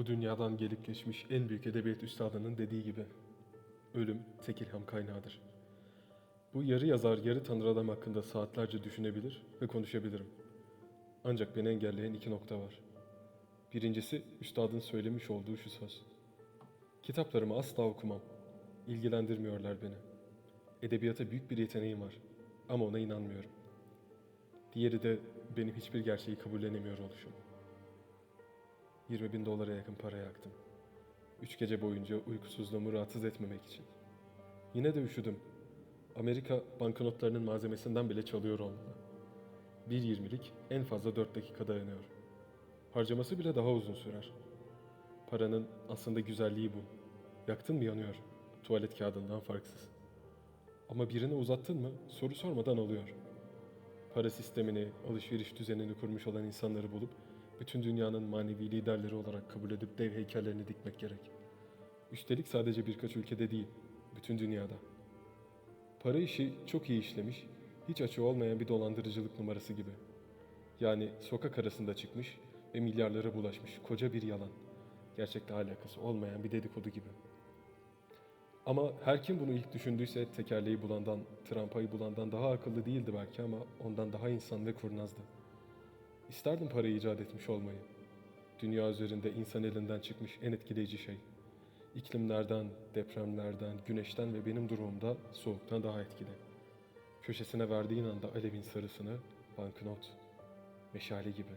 Bu dünyadan gelip geçmiş en büyük edebiyat üstadının dediği gibi ölüm tek ilham kaynağıdır. Bu yarı yazar, yarı tanır adam hakkında saatlerce düşünebilir ve konuşabilirim. Ancak beni engelleyen iki nokta var. Birincisi üstadın söylemiş olduğu şu söz. Kitaplarımı asla okumam. İlgilendirmiyorlar beni. Edebiyata büyük bir yeteneğim var ama ona inanmıyorum. Diğeri de benim hiçbir gerçeği kabullenemiyor oluşum. 20 bin dolara yakın para yaktım. Üç gece boyunca uykusuzluğumu rahatsız etmemek için. Yine de üşüdüm. Amerika banknotlarının malzemesinden bile çalıyor olmalı. 1.20'lik en fazla 4 dakika dayanıyor. Harcaması bile daha uzun sürer. Paranın aslında güzelliği bu. Yaktın mı yanıyor. Tuvalet kağıdından farksız. Ama birine uzattın mı soru sormadan alıyor. Para sistemini, alışveriş düzenini kurmuş olan insanları bulup bütün dünyanın manevi liderleri olarak kabul edip dev heykellerini dikmek gerek. Üstelik sadece birkaç ülkede değil, bütün dünyada. Para işi çok iyi işlemiş, hiç açığı olmayan bir dolandırıcılık numarası gibi. Yani sokak arasında çıkmış ve milyarlara bulaşmış koca bir yalan. Gerçekle alakası olmayan bir dedikodu gibi. Ama her kim bunu ilk düşündüyse tekerleği bulandan, trampayı bulandan daha akıllı değildi belki ama ondan daha insan ve kurnazdı. İsterdim parayı icat etmiş olmayı. Dünya üzerinde insan elinden çıkmış en etkileyici şey. İklimlerden, depremlerden, güneşten ve benim durumumda soğuktan daha etkili. Köşesine verdiğin anda alevin sarısını, banknot, meşale gibi.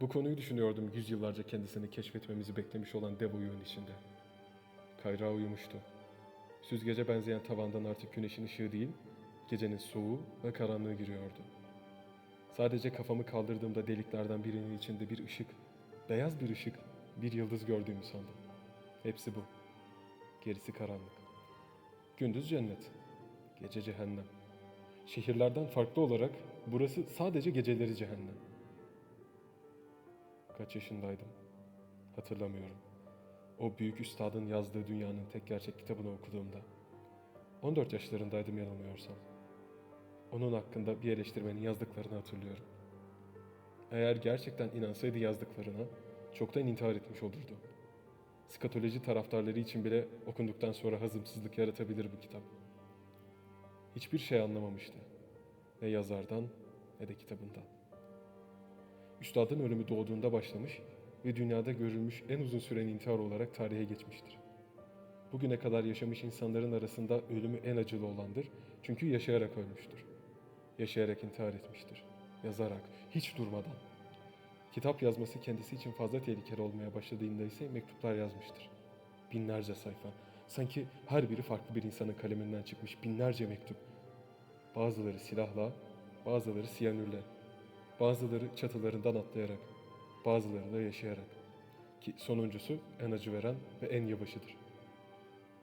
Bu konuyu düşünüyordum yüzyıllarca kendisini keşfetmemizi beklemiş olan dev uyuğun içinde. Kayra uyumuştu. Süzgece benzeyen tavandan artık güneşin ışığı değil, gecenin soğuğu ve karanlığı giriyordu. Sadece kafamı kaldırdığımda deliklerden birinin içinde bir ışık, beyaz bir ışık, bir yıldız gördüğümü sandım. Hepsi bu. Gerisi karanlık. Gündüz cennet, gece cehennem. Şehirlerden farklı olarak burası sadece geceleri cehennem. Kaç yaşındaydım? Hatırlamıyorum. O büyük üstadın yazdığı dünyanın tek gerçek kitabını okuduğumda. 14 yaşlarındaydım yanılmıyorsam. Onun hakkında bir eleştirmenin yazdıklarını hatırlıyorum. Eğer gerçekten inansaydı yazdıklarına, çoktan intihar etmiş olurdu. Skatoloji taraftarları için bile okunduktan sonra hazımsızlık yaratabilir bu kitap. Hiçbir şey anlamamıştı. Ne yazardan ne de kitabından. Üstadın ölümü doğduğunda başlamış ve dünyada görülmüş en uzun süren intihar olarak tarihe geçmiştir. Bugüne kadar yaşamış insanların arasında ölümü en acılı olandır çünkü yaşayarak ölmüştür. Yaşayarak intihar etmiştir. Yazarak, hiç durmadan. Kitap yazması kendisi için fazla tehlikeli olmaya başladığında ise mektuplar yazmıştır. Binlerce sayfa. Sanki her biri farklı bir insanın kaleminden çıkmış binlerce mektup. Bazıları silahla, bazıları siyanürle, bazıları çatılarından atlayarak, bazıları da yaşayarak. Ki sonuncusu en acı veren ve en yavaşıdır.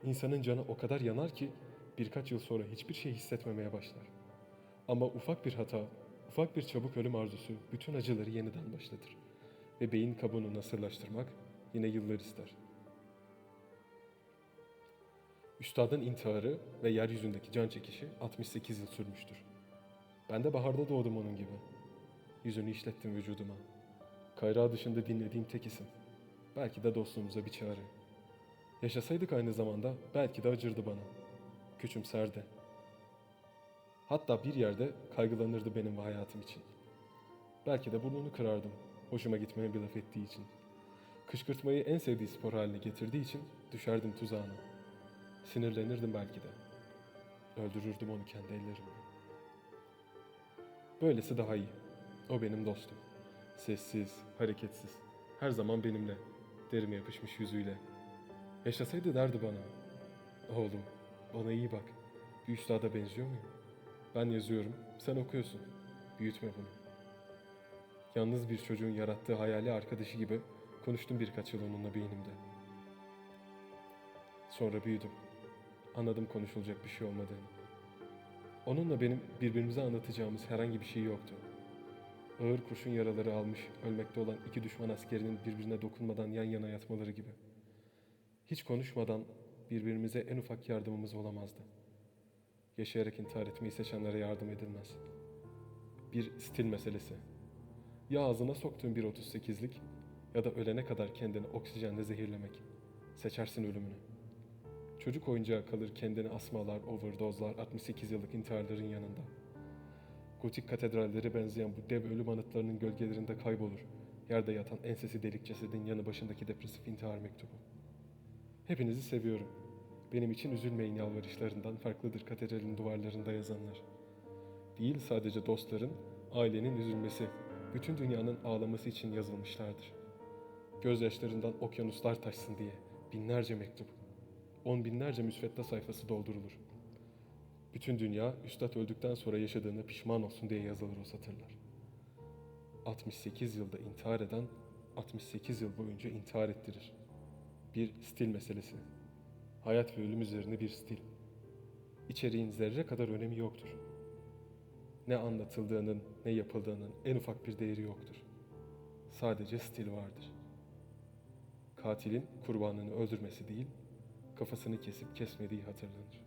İnsanın canı o kadar yanar ki birkaç yıl sonra hiçbir şey hissetmemeye başlar. Ama ufak bir hata, ufak bir çabuk ölüm arzusu bütün acıları yeniden başlatır. Ve beyin kabuğunu nasırlaştırmak yine yıllar ister. Üstadın intiharı ve yeryüzündeki can çekişi 68 yıl sürmüştür. Ben de baharda doğdum onun gibi. Yüzünü işlettim vücuduma. Kayra dışında dinlediğim tek isim. Belki de dostluğumuza bir çare. Yaşasaydık aynı zamanda belki de acırdı bana. Küçümserdi. Hatta bir yerde kaygılanırdı benim ve hayatım için. Belki de burnunu kırardım. Hoşuma gitmeyen bir laf ettiği için. Kışkırtmayı en sevdiği spor haline getirdiği için düşerdim tuzağına. Sinirlenirdim belki de. Öldürürdüm onu kendi ellerimle. Böylesi daha iyi. O benim dostum. Sessiz, hareketsiz. Her zaman benimle. Derime yapışmış yüzüyle. Yaşasaydı derdi bana. Oğlum, bana iyi bak. Bir üstada benziyor muyum? Ben yazıyorum, sen okuyorsun. Büyütme bunu. Yalnız bir çocuğun yarattığı hayali arkadaşı gibi konuştum birkaç yıl onunla beynimde. Sonra büyüdüm. Anladım konuşulacak bir şey olmadığını. Onunla benim birbirimize anlatacağımız herhangi bir şey yoktu. Ağır kurşun yaraları almış, ölmekte olan iki düşman askerinin birbirine dokunmadan yan yana yatmaları gibi. Hiç konuşmadan birbirimize en ufak yardımımız olamazdı. Yaşayarak intihar etmeyi seçenlere yardım edilmez. Bir stil meselesi. Ya ağzına soktuğun bir 38'lik Ya da ölene kadar kendini oksijenle zehirlemek. Seçersin ölümünü. Çocuk oyuncağı kalır kendini asmalar, overdozlar, 68 yıllık intiharların yanında. Gotik katedralleri benzeyen bu dev ölüm anıtlarının gölgelerinde kaybolur. Yerde yatan ensesi delik cesedin yanı başındaki depresif intihar mektubu. Hepinizi seviyorum. Benim için üzülmeyin yalvarışlarından farklıdır katedralin duvarlarında yazanlar. Değil sadece dostların, ailenin üzülmesi, bütün dünyanın ağlaması için yazılmışlardır. Gözyaşlarından okyanuslar taşsın diye binlerce mektup, on binlerce müsvedda sayfası doldurulur. Bütün dünya üstad öldükten sonra yaşadığına pişman olsun diye yazılır o satırlar. 68 yılda intihar eden 68 yıl boyunca intihar ettirir. Bir stil meselesi. Hayat ve ölüm üzerine bir stil. İçeriğin zerre kadar önemi yoktur. Ne anlatıldığının ne yapıldığının en ufak bir değeri yoktur. Sadece stil vardır. Katilin kurbanını öldürmesi değil, kafasını kesip kesmediği hatırlanır.